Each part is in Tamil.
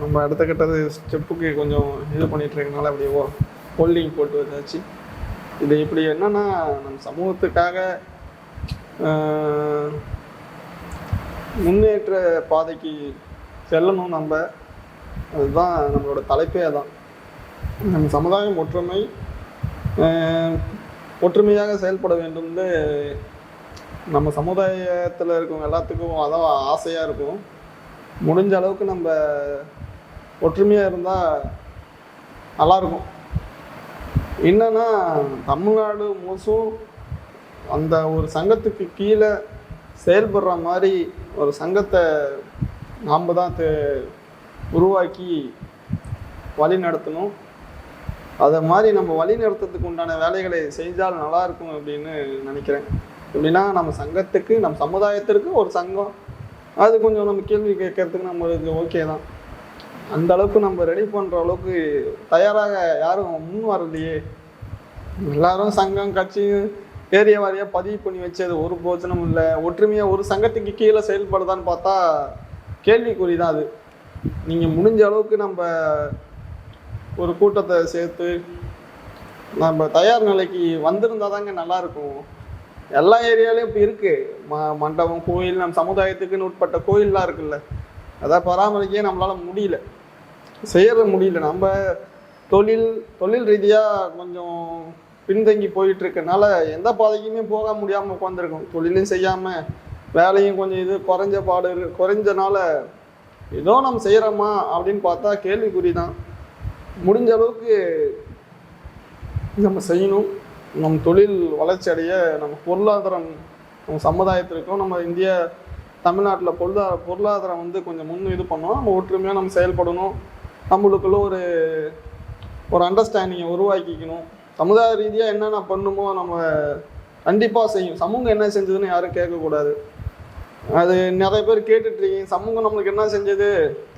நம்ம அடுத்த கட்டது ஸ்டெப்புக்கு கொஞ்சம் இது பண்ணிட்டு இருக்கனால ஓ ஹோல்டிங் போட்டு வந்தாச்சு. இது இப்படி என்னன்னா நம்ம சமூகத்துக்காக முன்னேற்ற பாதைக்கு செல்லணும் நம்ம. அதுதான் நம்மளோட தலைப்பே தான் நம்ம சமுதாயம் ஒற்றுமை ஒற்றுமையாக செயல்பட வேண்டும்னு நம்ம சமுதாயத்தில் இருக்கவங்க எல்லாத்துக்கும் அதான் ஆசையாக இருக்கும். முடிஞ்ச அளவுக்கு நம்ம ஒற்றுமையாக இருந்தால் நல்லாயிருக்கும் என்னென்னா தமிழ்நாடு முழுசும் அந்த ஒரு சங்கத்துக்கு கீழே செயல்படுற மாதிரி ஒரு சங்கத்தை நாம் தான் தே- உருவாக்கி வழி நடத்தணும். அதை மாதிரி நம்ம வழி நடத்துறதுக்கு உண்டான வேலைகளை செஞ்சால் நல்லா இருக்கும் அப்படின்னு நினைக்கிறேன். எப்படின்னா நம்ம சங்கத்துக்கு நம்ம சமுதாயத்திற்கு ஒரு சங்கம். அது கொஞ்சம் நம்ம கேள்வி கேட்கறதுக்கு நம்மளுக்கு ஓகே தான். அந்த அளவுக்கு நம்ம ரெடி பண்ணுற அளவுக்கு தயாராக யாரும் முன் வரலையே. எல்லாரும் சங்கம் கட்சி ஏரிய வாரியாக பதிவு பண்ணி வச்சது ஒரு போஜனம் இல்லை. ஒற்றுமையாக ஒரு சங்கத்துக்கு கீழே செயல்படுதான்னு பார்த்தா கேள்விக்குறி தான் அது. நீங்கள் முடிஞ்ச அளவுக்கு நம்ம ஒரு கூட்டத்தை சேர்த்து நம்ம தயார் நிலைக்கு வந்திருந்தா தாங்க நல்லாயிருக்கும் எல்லா ஏரியாலையும் இப்போ இருக்குது ம மண்டபம் கோயில் நம்ம சமுதாயத்துக்குன்னு உட்பட்ட கோயில்லாம் இருக்குல்ல. அதை பராமரிக்கவே நம்மளால் முடியல. செய்யற முடியல. நம்ம தொழில் தொழில் ரீதியாக கொஞ்சம் பின்தங்கி போயிட்டு இருக்கனால எந்த பாதைக்குமே போக முடியாமல் உட்காந்துருக்கோம் தொழிலும் செய்யாமல் வேலையும் கொஞ்சம் இது குறைஞ்ச பாடு குறைஞ்சனால ஏதோ நம்ம செய்கிறோமா அப்படின்னு பார்த்தா கேள்விக்குறி தான் முடிஞ்ச அளவுக்கு நம்ம செய்யணும். நம் தொழில் வளர்ச்சி அடைய நம்ம பொருளாதாரம் நம்ம சமுதாயத்திற்கும் நம்ம இந்திய தமிழ்நாட்டில் பொருளாதார பொருளாதாரம் வந்து கொஞ்சம் முன் இது பண்ணோம் நம்ம ஒற்றுமையாக நம்ம செயல்படணும். நம்மளுக்குள்ள ஒரு ஒரு அண்டர்ஸ்டாண்டிங்கை உருவாக்கிக்கணும். சமுதாய ரீதியாக என்னென்ன பண்ணுமோ நம்ம கண்டிப்பாக செய்யும். சமூகம் என்ன செஞ்சதுன்னு யாரும் கேட்கக்கூடாது. அது நிறைய பேர் கேட்டுட்ருக்கீங்க. சமூகம் நம்மளுக்கு என்ன செஞ்சது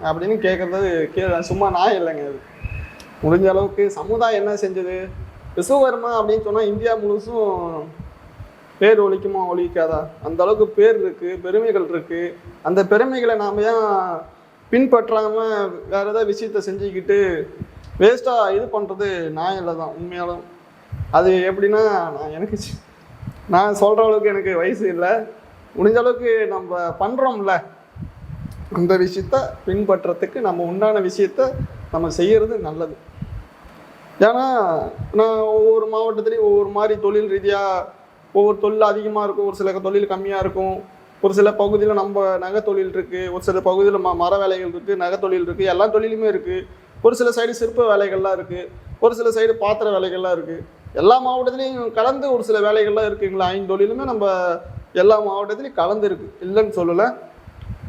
அப்படின்னு கேட்குறது கே சும்மா நான் இல்லைங்க அது. முடிஞ்ச அளவுக்கு சமுதாயம் என்ன செஞ்சது? விஸ்வகர்மா அப்படின்னு சொன்னால் இந்தியா முழுசும் பேர் ஒழிக்குமா ஒழிக்காதா அந்த அளவுக்கு பேர் இருக்குது பெருமைகள் இருக்குது அந்த பெருமைகளை நாம் ஏன் பின்பற்றாமல் வேறு ஏதாவது விஷயத்த செஞ்சுக்கிட்டு வேஸ்ட்டாக இது பண்ணுறது நான் இல்லை தான் உண்மையாலும். அது எப்படின்னா நான் எனக்கு நான் சொல்கிற அளவுக்கு எனக்கு வயசு இல்லை. முடிஞ்ச அளவுக்கு நம்ம பண்ணுறோம்ல அந்த விஷயத்த பின்பற்றத்துக்கு நம்ம உண்டான விஷயத்த நம்ம செய்கிறது நல்லது. ஏன்னா நான் ஒவ்வொரு மாவட்டத்துலேயும் ஒவ்வொரு மாதிரி தொழில் ரீதியாக ஒவ்வொரு தொழில் அதிகமாக இருக்கும் ஒரு சில தொழில் கம்மியாக இருக்கும். ஒரு சில பகுதியில் நம்ம நகை தொழில் இருக்குது ஒரு சில பகுதியில் ம மர வேலைகள் இருக்குது நகை தொழில் இருக்குது எல்லா தொழிலுமே இருக்குது ஒரு சில சைடு சிற்ப வேலைகள்லாம் இருக்குது ஒரு சில சைடு பாத்திர வேலைகள்லாம் இருக்குது எல்லா மாவட்டத்துலேயும் கலந்து ஒரு சில வேலைகள்லாம் இருக்குங்களா? ஐந்து தொழிலுமே நம்ம எல்லா மாவட்டத்துலேயும் கலந்து இருக்குது இல்லைன்னு சொல்லலை.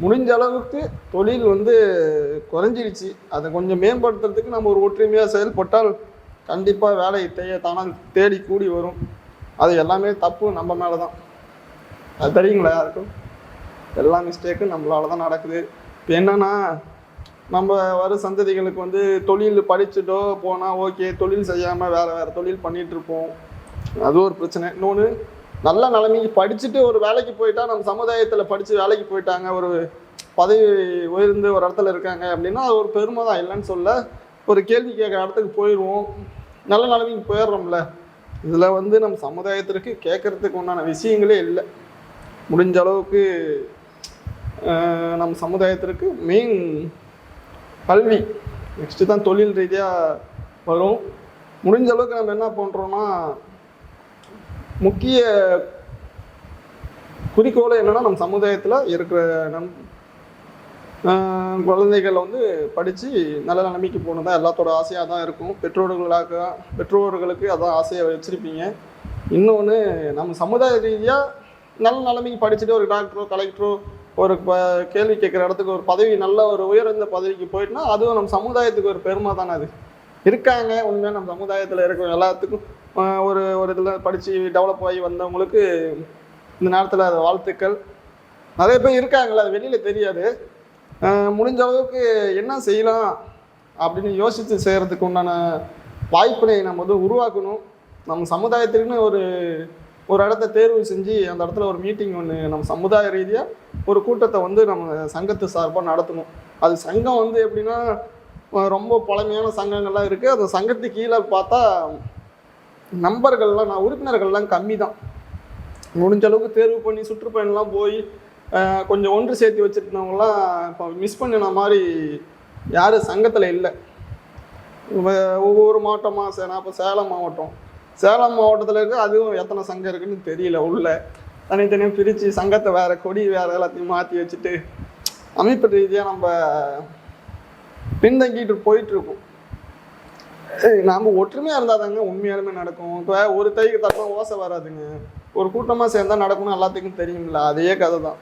முடிஞ்ச அளவுக்கு தொழில் வந்து குறைஞ்சிருச்சு. அதை கொஞ்சம் மேம்படுத்துறதுக்கு நம்ம ஒரு ஒற்றுமையாக செயல்பட்டால் கண்டிப்பாக வேலை தேய தானாக தேடி கூடி வரும். அது எல்லாமே தப்பு நம்ம மேலே தான் அது தெரியுங்களா யாருக்கும்? எல்லா மிஸ்டேக்கும் நம்மளால தான் நடக்குது. இப்போ என்னன்னா நம்ம வர சந்ததிகளுக்கு வந்து தொழில் படிச்சுட்டோ போனால் ஓகே தொழில் செய்யாமல் வேறு வேறு தொழில் பண்ணிகிட்டு இருப்போம். அது ஒரு பிரச்சனை. இன்னொன்று நல்ல நிலைமைக்கு படிச்சுட்டு ஒரு வேலைக்கு போயிட்டா நம்ம சமுதாயத்தில் படித்து வேலைக்கு போயிட்டாங்க ஒரு பதவி உயர்ந்து ஒரு இடத்துல இருக்காங்க அப்படின்னா அது ஒரு பெருமை தான். இல்லைன்னு சொல்ல ஒரு கேள்வி கேட்குற இடத்துக்கு போயிடுவோம் நல்ல நிலைமைக்கு போயிடுறோம்ல. இதில் வந்து நம்ம சமுதாயத்திற்கு கேட்கறதுக்கு உண்டான விஷயங்களே இல்லை. முடிஞ்ச அளவுக்கு நம்ம சமுதாயத்திற்கு மெயின் கல்வி. நெக்ஸ்ட்டு தான் தொழில் ரீதியாக வரும். முடிஞ்ச அளவுக்கு நம்ம என்ன பண்ணுறோன்னா முக்கிய குறிக்கோளை என்னன்னா நம்ம சமுதாயத்தில் இருக்கிற நம் குழந்தைகள் வந்து படித்து நல்ல நிலைமைக்கு போகணும். தான் எல்லாத்தோட ஆசையாக தான் இருக்கும். பெற்றோர்களாக பெற்றோர்களுக்கு அதான் ஆசையை வச்சுருப்பீங்க. இன்னொன்று நம்ம சமுதாய ரீதியாக நல்ல நிலைமைக்கு படிச்சுட்டு ஒரு டாக்டரோ கலெக்டரோ ஒரு கேள்வி கேட்குற இடத்துக்கு ஒரு பதவி நல்ல ஒரு உயர்ந்த பதவிக்கு போயிட்டுனா அதுவும் நம்ம சமுதாயத்துக்கு ஒரு பெருமை தானே அது. இருக்காங்க உண்மையாக நம்ம சமுதாயத்தில் இருக்கிற எல்லாத்துக்கும் ஒரு ஒரு இதில் படித்து டெவலப் ஆகி வந்தவங்களுக்கு இந்த நேரத்தில் அது வாழ்த்துக்கள். நிறைய பேர் இருக்காங்களே அது வெளியில் தெரியாது. முடிஞ்ச அளவுக்கு என்ன செய்யலாம் அப்படின்னு யோசித்து செய்கிறதுக்கு உண்டான வாய்ப்பினை நம்ம வந்து உருவாக்கணும். நம்ம சமுதாயத்திற்குன்னு ஒரு ஒரு இடத்த தேர்வு செஞ்சு அந்த இடத்துல ஒரு மீட்டிங் ஒன்று நம்ம சமுதாய ரீதியாக ஒரு கூட்டத்தை வந்து நம்ம சங்கத்து சார்பாக நடத்தணும். அது சங்கம் வந்து எப்படின்னா ரொம்ப பழமையான சங்கங்கள்லாம் இருக்குது அந்த சங்கத்துக்கு கீழே பார்த்தா நம்பர்கள்லாம் நான் உறுப்பினர்கள்லாம் கம்மி தான் முடிஞ்ச அளவுக்கு தேர்வு பண்ணி சுற்றுப்பயணம்லாம் போய் கொஞ்சம் ஒன்று சேர்த்து வச்சுருந்தவங்களாம் இப்போ மிஸ் பண்ணின மாதிரி யாரும் சங்கத்தில் இல்லை. ஒவ்வொரு மாவட்டமாக சே நான் இப்போ சேலம் மாவட்டம். சேலம் மாவட்டத்தில் இருக்க அதுவும் எத்தனை சங்கம் இருக்குன்னு தெரியல உள்ள. தனித்தனியாக பிரித்து சங்கத்தை வேறு கொடி வேறு எல்லாத்தையும் மாற்றி வச்சுட்டு அமைப்பு ரீதியாக நம்ம பின்தங்கிட்டு போயிட்டுருக்கோம் நாம் ஏய், ஒற்றுமையாக இருந்தால் தாங்க உண்மையாலுமே நடக்கும். இப்போ ஒரு தைக்கு தப்பாக ஓசை வராதுங்க. ஒரு கூட்டமாக சேர்ந்தால் நடக்கும்னு எல்லாத்துக்கும் தெரியுங்களா அதே கதை தான்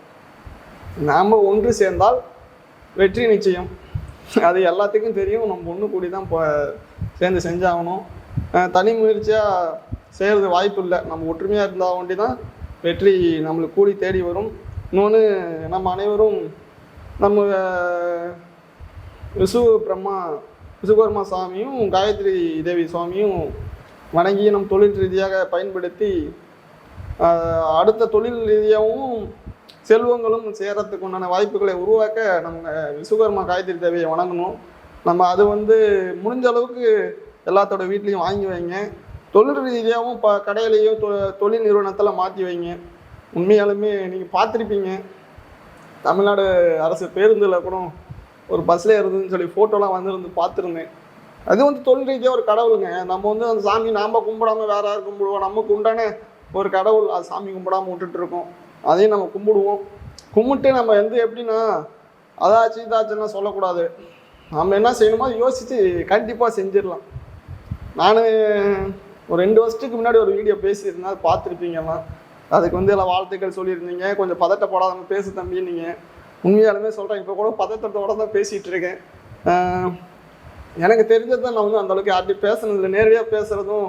நாம் ஒன்று சேர்ந்தால் வெற்றி நிச்சயம். அது எல்லாத்துக்கும் தெரியும். நம்ம ஒன்று கூடி தான் இப்போ சேர்ந்து செஞ்சாகணும். தனி முயற்சியாக செய்கிறது வாய்ப்பு இல்லை. நம்ம ஒற்றுமையாக இருந்தால் ஒண்டி தான் வெற்றி நம்மளுக்கு கூடி தேடி வரும். இன்னொன்று நம்ம அனைவரும் நம்ம விசு பிரம்மா விசுவர்மா சாமியும் காயத்ரி தேவி சுவாமியும் வணங்கி நம் தொழில் ரீதியாக பயன்படுத்தி அடுத்த தொழில் ரீதியாகவும் செல்வங்களும் சேரத்துக்கு உண்டான வாய்ப்புகளை உருவாக்க நம்ம விசுவர்மா காயத்ரி தேவியை வணங்கணும். நம்ம அது வந்து முடிஞ்ச அளவுக்கு எல்லாத்தோட வீட்லேயும் வாங்கி வைங்க. தொழில் ரீதியாகவும் இப்போ கடையிலையும் தொ தொழில் நிறுவனத்தில் மாற்றி வைங்க. உண்மையாலுமே நீங்கள் பார்த்துருப்பீங்க. தமிழ்நாடு அரசு பேருந்தில் கூட ஒரு பஸ்ஸில் இருந்துன்னு சொல்லி ஃபோட்டோலாம் வந்துருந்து பார்த்துருந்தேன். அது வந்து தொழில் ரீதியாக ஒரு கடவுளுங்க. நம்ம வந்து அந்த சாமி நாம் கும்பிடாம வேற யார் கும்பிடுவோம் நமக்கு உண்டான ஒரு கடவுள். அது சாமி கும்பிடாம விட்டுட்ருக்கோம் அதையும் நம்ம கும்பிடுவோம். கும்பிட்டு நம்ம வந்து எப்படின்னா அதாச்சு இதாச்சுன்னா சொல்லக்கூடாது. நம்ம என்ன செய்யணுமோ அதை யோசித்து கண்டிப்பாக செஞ்சிடலாம். நான் ஒரு ரெண்டு வருஷத்துக்கு முன்னாடி ஒரு வீடியோ பேசியிருந்தேன் அது பார்த்துருப்பீங்கலாம் அதுக்கு வந்து எல்லாம் வாழ்த்துக்கள் சொல்லியிருந்தீங்க. கொஞ்சம் பதட்டப்படாம பேசு தம்பி நீங்கள் உண்மையாலுமே சொல்கிறேன் இப்போ கூட பதட்டத்தோட தான் பேசிகிட்டு இருக்கேன் எனக்கு தெரிஞ்சது தான் நான் வந்து அந்தளவுக்கு யார்ட்டையும் பேசுனதில்ல. நேரடியாக பேசுகிறதும்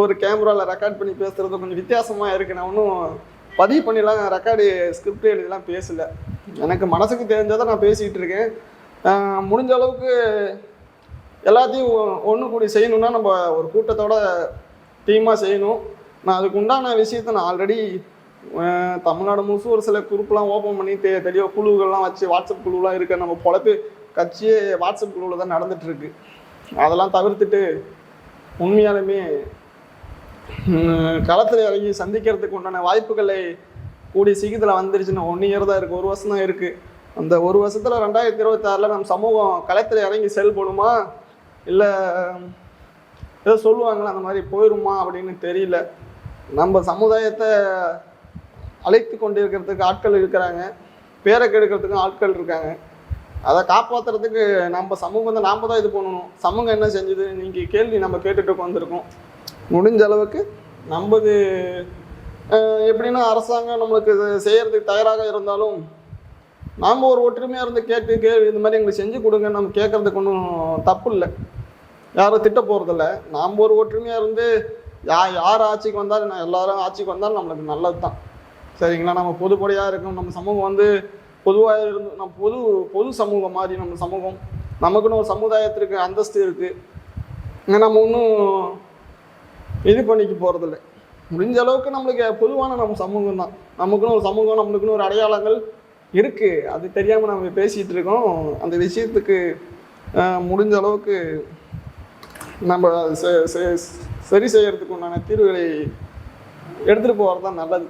ஒரு கேமராவில் ரெக்கார்ட் பண்ணி பேசுகிறதும் கொஞ்சம் வித்தியாசமாக இருக்குது நான் ஒன்றும் பதிவு பண்ணிலாம் ரெக்கார்டு ஸ்கிரிப்ட் எழுதிலாம் பேசலை. எனக்கு மனசுக்கு தெரிஞ்சதை நான் பேசிகிட்டு இருக்கேன் முடிஞ்ச அளவுக்கு எல்லாத்தையும் ஒன்று கூடி செய்யணும்னா நம்ம ஒரு கூட்டத்தோட டீமாக செய்யணும். நான் அதுக்கு உண்டான விஷயத்த நான் ஆல்ரெடி தமிழ்நாடு முழுசும் ஒரு சில குரூப்லாம் ஓப்பன் பண்ணி தெ தெளிவாக குழுக்கள்லாம் வச்சு வாட்ஸ்அப் குழுலாம் இருக்க நம்ம பொழப்பு கட்சியே வாட்ஸ்அப் குழுவில் தான் நடந்துகிட்ருக்கு அதெல்லாம் தவிர்த்துட்டு உண்மையாலுமே களத்தில் இறங்கி சந்திக்கிறதுக்கு உண்டான வாய்ப்புகளை கூடிய சீக்கிரத்தில் வந்துருச்சுன்னா ஒன் இயர் தான் இருக்குது ஒரு வருஷம் தான் இருக்குது அந்த ஒரு வருஷத்தில் ரெண்டாயிரத்தி இருபத்தாறில் நம்ம சமூகம் களத்தில் இறங்கி செயல்படுமா? இல்லை ஏதோ சொல்லுவாங்களே அந்த மாதிரி போயிருமா அப்படின்னு தெரியல. நம்ம சமுதாயத்தை அழைத்து கொண்டு இருக்கிறதுக்கு ஆட்கள் இருக்கிறாங்க. பேரை கெடுக்கிறதுக்கும் ஆட்கள் இருக்காங்க. அதை காப்பாற்றுறதுக்கு நம்ம சமூகம் வந்து நாம் தான் இது பண்ணணும். சமூகம் என்ன செஞ்சது? நீங்கள் கேள்வி நம்ம கேட்டுட்டு வந்திருக்கோம் முடிஞ்ச அளவுக்கு நம்மது எப்படின்னா அரசாங்கம் நம்மளுக்கு செய்கிறதுக்கு தயாராக இருந்தாலும் நாம் ஒரு ஒற்றுமையாக இருந்து கேட்டு கே இந்த மாதிரி எங்களுக்கு செஞ்சு கொடுங்க நம்ம கேட்கறதுக்கு ஒன்றும் தப்பு இல்லை. யாரும் திட்ட போகிறதில்ல நாம் ஒரு ஒற்றுமையாக இருந்து யா யார் ஆட்சிக்கு வந்தாலும் நான் எல்லாரும் ஆட்சிக்கு வந்தாலும் நம்மளுக்கு நல்லது தான் சரிங்களா? நம்ம பொதுப்படையாக இருக்கும் நம்ம சமூகம் வந்து பொதுவாக இருந்து நம்ம பொது பொது சமூகம் மாதிரி நம்ம சமூகம் நமக்குன்னு ஒரு சமுதாயத்திற்கு அந்தஸ்து இருக்குது நம்ம ஒன்றும் இது பண்ணிக்க போகிறதில்ல முடிஞ்ச அளவுக்கு நம்மளுக்கு பொதுவான நம்ம சமூகம் தான் நமக்குன்னு ஒரு சமூகம் நம்மளுக்குன்னு ஒரு அடையாளங்கள் இருக்குது அது தெரியாமல் நம்ம பேசிகிட்டு இருக்கோம். அந்த விஷயத்துக்கு முடிஞ்ச அளவுக்கு நம்ம அதை சரி செய்கிறதுக்கு உண்டான தீர்வுகளை எடுத்துகிட்டு போகிறது தான் நல்லது.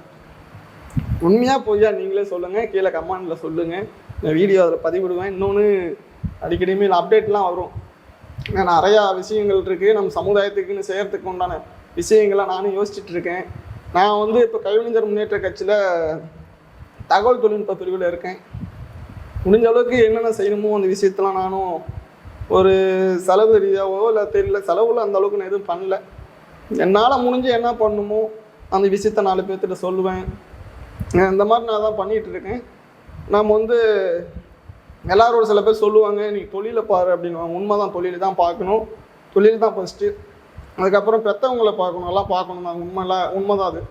உண்மையாக பொய்யா நீங்களே சொல்லுங்கள் கீழே கமெண்டில் சொல்லுங்கள் இந்த வீடியோ அதில் பதிவிடுவேன். இன்னொன்று அடிக்கடியுமே அப்டேட்லாம் வரும். ஏன்னா நிறையா விஷயங்கள் இருக்குது நம்ம சமுதாயத்துக்குன்னு செய்கிறதுக்கு உண்டான விஷயங்களை நானும் யோசிச்சுட்டு இருக்கேன். நான் வந்து இப்போ கைவினைஞர் முன்னேற்ற கட்சியில் தகவல் தொழில்நுட்ப பிரிவில் இருக்கேன். முடிஞ்ச அளவுக்கு என்னென்ன செய்யணுமோ அந்த விஷயத்தெலாம் நானும் ஒரு செலவு ரீதியாகவோ இல்லை தெரியல செலவில் அந்த அளவுக்கு நான் எதுவும் பண்ணல. என்னால் முடிஞ்சு என்ன பண்ணணுமோ அந்த விஷயத்த நாலு பேர்த்திட்ட சொல்லுவேன். இந்த மாதிரி நான் தான் பண்ணிகிட்டு இருக்கேன். நம்ம வந்து எல்லாரோட சில பேர் சொல்லுவாங்க நீ தொழிலை பாரு அப்படின்னுவாங்க. உண்மை தான் தொழில் தான் பார்க்கணும். தொழில் தான் ஃபஸ்ட்டு அதுக்கப்புறம் பெற்றவங்களை பார்க்கணும். எல்லாம் பார்க்கணும். தான் உண்மைலாம் உண்மை தான் அது.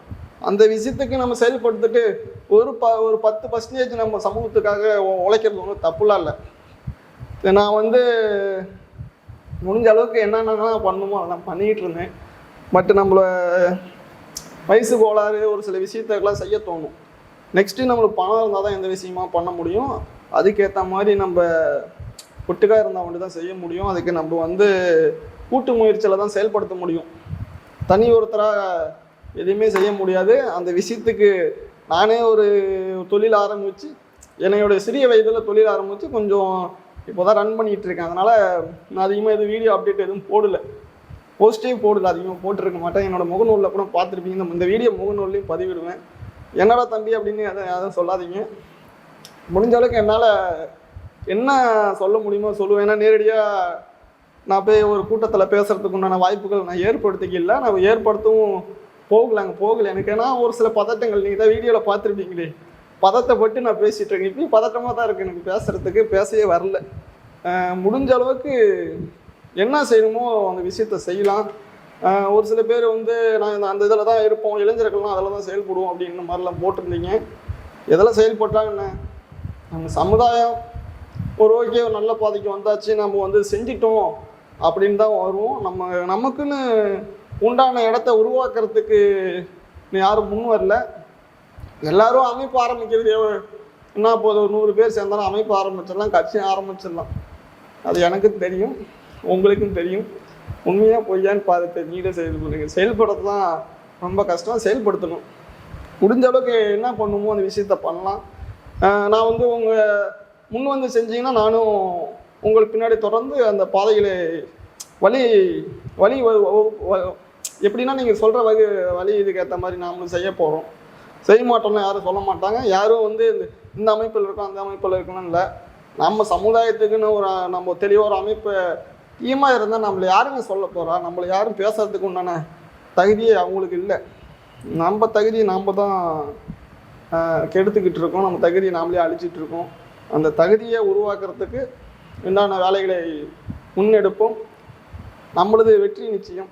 அந்த விஷயத்துக்கு நம்ம செயல்படுத்திட்டு ஒரு ப ஒரு பத்து பர்சன்டேஜ் நம்ம சமூகத்துக்காக உழைக்கிறது ஒன்றும் தப்புலாம் இல்லை. நான் வந்து முடிஞ்ச அளவுக்கு என்னென்னலாம் பண்ணணுமோ அதெல்லாம் பண்ணிக்கிட்டு இருந்தேன். பட் நம்மள வயசு கோளாறு ஒரு சில விஷயத்தெல்லாம் செய்ய தோணும். நெக்ஸ்ட்டு நம்மளுக்கு பணம் இருந்தால் தான் எந்த விஷயமா பண்ண முடியும். அதுக்கேற்ற மாதிரி நம்ம ஒட்டுக்காக இருந்தால் மட்டும் தான் செய்ய முடியும். அதுக்கு நம்ம வந்து கூட்டு முயற்சியில் தான் செயல்படுத்த முடியும். தனி ஒருத்தராக எதுவுமே செய்ய முடியாது. அந்த விஷயத்துக்கு நானே ஒரு தொழில் ஆரம்பித்து என்னையோட சிறிய வயதில் தொழில் ஆரம்பித்து கொஞ்சம் இப்போ தான் ரன் பண்ணிகிட்டு இருக்கேன் அதனால் நான் அதிகமாக எதுவும் வீடியோ அப்டேட் எதுவும் போடல. போஸ்ட்டே போடல அதிகமாக போட்டிருக்க மாட்டேன். என்னோட முகநூலில் கூட பார்த்துருப்பீங்க. இந்த- இந்த வீடியோ முகநூல்லையும் பதிவிடுவேன். என்னடா தம்பி அப்படின்னு எதை யாரும் சொல்லாதீங்க. முடிஞ்ச அளவுக்கு என்னால் என்ன சொல்ல முடியுமோ சொல்லுவேன். ஏன்னா நேரடியாக நான் போய் ஒரு கூட்டத்தில் பேசுகிறதுக்கு உண்டான வாய்ப்புகள் நான் ஏற்படுத்திக்கல நான் ஏற்படுத்தவும் போகல அங்கே போகல. எனக்கு ஏன்னா ஒரு சில பதட்டங்கள். நீங்கள் தான் வீடியோவில் பார்த்துருப்பீங்களே. பதட்டப்பட்டு நான் பேசிகிட்டு இருக்கேன். இப்பயும் பதட்டமாக தான் இருக்குது எனக்கு பேசுகிறதுக்கு பேசவே வரல. முடிஞ்ச அளவுக்கு என்ன செய்யணுமோ அந்த விஷயத்த செய்யலாம். ஒரு சில பேர் வந்து நான் இந்த- அந்த இதில் தான் இருப்போம். இளைஞர்கள்லாம் அதில் தான் செயல்படுவோம் அப்படின்னு மாதிரிலாம் போட்டிருந்தீங்க. எதெல்லாம் செயல்பட்டா என்ன? நம்ம சமுதாயம் ஒரு ஓகே ஒரு நல்ல பாதைக்கு வந்தாச்சு. நம்ம வந்து செஞ்சிட்டோம் அப்படின்னு தான் வருவோம். நம்ம நமக்குன்னு உண்டான இடத்த உருவாக்குறதுக்கு யாரும் முன் வரல. எல்லாரும் அமைப்பு ஆரம்பிக்கிறது என்ன போதும் ஒரு நூறு பேர் சேர்ந்தாலும் அமைப்பு ஆரம்பிச்சிடலாம் கட்சி ஆரம்பிச்சிடலாம். அது எனக்கும் தெரியும் உங்களுக்கும் தெரியும். உண்மையாக பொய்யான்னு பார்த்து நீங்களே செயல் பண்ணுங்க செயல்படுறது தான் ரொம்ப கஷ்டம் செயல்படுத்தணும். முடிஞ்ச அளவுக்கு என்ன பண்ணுமோ அந்த விஷயத்த பண்ணலாம். நான் வந்து உங்கள் முன் வந்து செஞ்சீங்கன்னா நானும் உங்களுக்கு பின்னாடி தொடர்ந்து அந்த பாதைகளை வழி வழி எப்படின்னா நீங்கள் சொல்கிற வகை வழி இதுக்கேற்ற மாதிரி நாமளும் செய்ய போகிறோம் செய்ய மாட்டோம்னு யாரும் சொல்ல மாட்டாங்க. யாரும் வந்து இந்த இந்த அமைப்பில் இருக்கோம் அந்த அமைப்பில் இருக்கணும் இல்லை. நம்ம சமுதாயத்துக்குன்னு ஒரு நம்ம தெளிவாக ஒரு அமைப்பு டீமாக இருந்தால் நம்மளை யாருங்க சொல்ல போகிறா நம்மளை யாரும் பேசுறதுக்கு உண்டான தகுதியே அவங்களுக்கு இல்லை. நம்ம தகுதியை நாம் தான் கெடுத்துக்கிட்டு இருக்கோம். நம்ம தகுதியை நாமளே அழிச்சிட்டு இருக்கோம். அந்த தகுதியை உருவாக்குறதுக்கு உண்டான வேலைகளை முன்னெடுப்போம். நம்மளது வெற்றி நிச்சயம்.